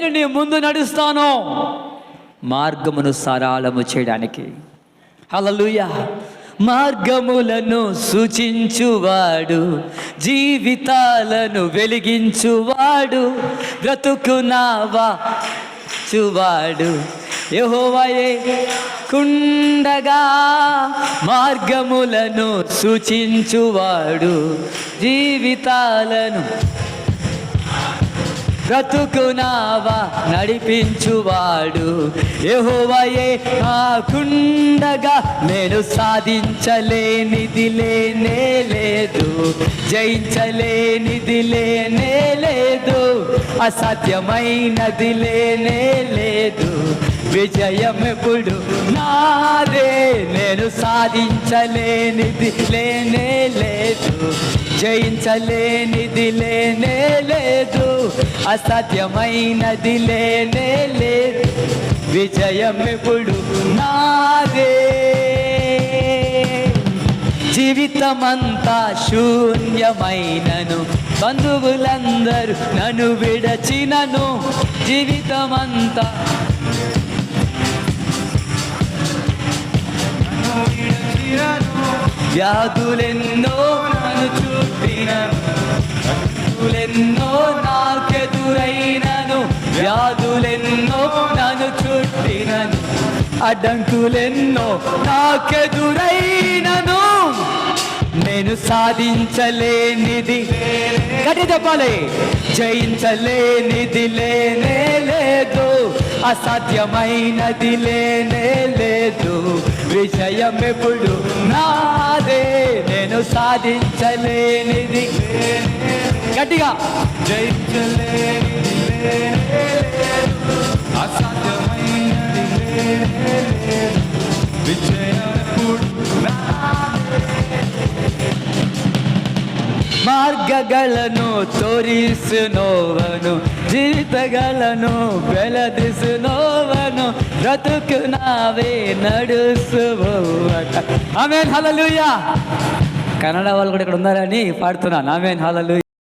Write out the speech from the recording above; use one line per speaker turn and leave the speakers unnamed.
నేను నీ ముందు నడుస్తాను. మార్గమును సరళము చేయడానికి. హలలుయ మార్గములను సూచించువాడు జీవితాలను వెలిగించువాడు బ్రతుకునావా చువాడు యహోవయే కుండగా మార్గములను సూచించువాడు జీవితాలను బ్రతుకునావా నడిపించువాడు. యెహోవాయే కాకుండగా నేను సాధించలేనిది లేనే లేదు. జయించలేనిది లేనే లేదు. అసాధ్యమైనది లేనే లేదు. విజయం ఎప్పుడు నాదే నేను సాధించలేనిది లేనే లేదు. జయించలేనిది లేనే లేదు. అసాధ్యమైనది లేనే లేదు. విజయం ఎప్పుడు నాదే. జీవితమంతా శూన్యమైనను బంధువులందరూ నన్ను విడచినను. జీవితమంతా వ్యాధులెన్నో నన్ను చూపిన వ్యాధులెన్నో నాకెదురైనను వ్యాధులెన్నో నన్ను చుట్టినను అడ్డంకులెన్నో నాకెదురైనను. నేను సాధించలేనిది గట్టి చెప్పాలి జయించలేనిది లేనే లేదు అసాధ్యమైనది లేనే లేదు. విజయం ఎప్పుడు నాదే నేను సాధించలేనిది. గట్టిగా. జయించలేనిది. మార్గగలను తోరిసు నోవను జీతగలను వెలదిసు నోవను బ్రతుకు నావే నడుసు ఆమె హలలుయా కన్నడ వాళ్ళు కూడా ఇక్కడ ఉన్నారని పాడుతున్నాను. ఆమె హలలుయా